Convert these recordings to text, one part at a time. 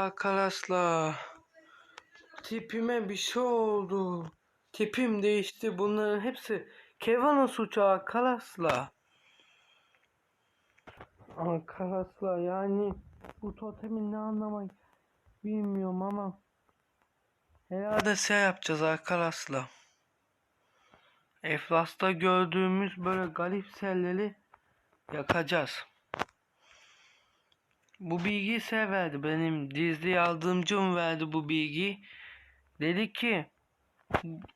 arkadaşlar. Tipime bir şey oldu. Tipim değişti. Bunların hepsi Kevin'in suçu arkadaşlar. Arkadaşlar yani bu totemin ne anlamı bilmiyorum ama herhalde şey yapacağız arkadaşlar. Eflas'ta gördüğümüz böyle garip selleri yakacağız. Bu bilgiyi şey verdi. Benim dizli yardımcım verdi bu bilgiyi. Dedi ki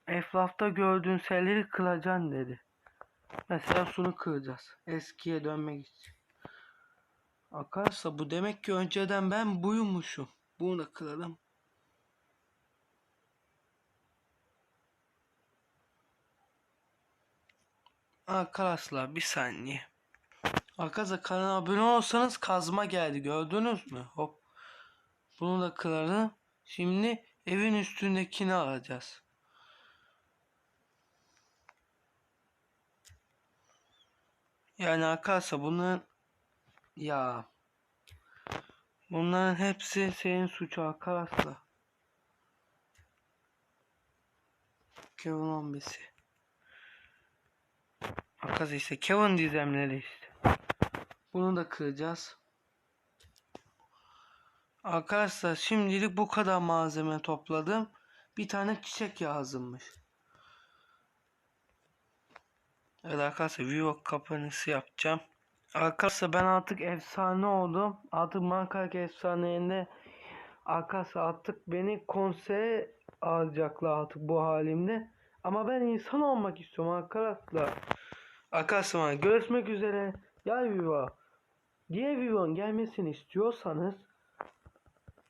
Eflaf'ta gördüğün selleri kıracaksın dedi. Mesela şunu kıracağız. Eskiye dönmek için. Arkadaşlar bu demek ki önceden ben buymuşum. Bunu da kıralım. Arkadaşlar bir saniye. Arkadaşlar kanala abone olsanız kazma geldi gördünüz mü? Hop. Bunu da kırarım. Şimdi evin üstündekini alacağız. Yani arkadaşlar bunların ya bunların hepsi senin suçu arkadaşlar. Kevin 15'i. Arkadaşlar işte Kevin dizemleri işte. Bunu da kıracağız. Arkadaşlar şimdilik bu kadar malzeme topladım. Bir tane çiçek lazımmış. Evet arkadaşlar Vivo kapanışı yapacağım. Arkadaşlar ben artık efsane oldum. Artık Mankak efsaneinde arkadaşlar artık beni konsere alacaklar artık bu halimde. Ama ben insan olmak istiyorum arkadaşlar. Arkadaşlar görüşmek üzere. Ya Vivo. Diye Vivo'nun gelmesini istiyorsanız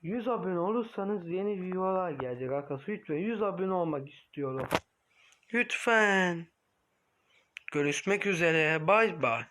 100 abone olursanız yeni videolar gelecek arkadaşlar. Lütfen 100 abone olmak istiyorum. Lütfen. Görüşmek üzere. Bay bay.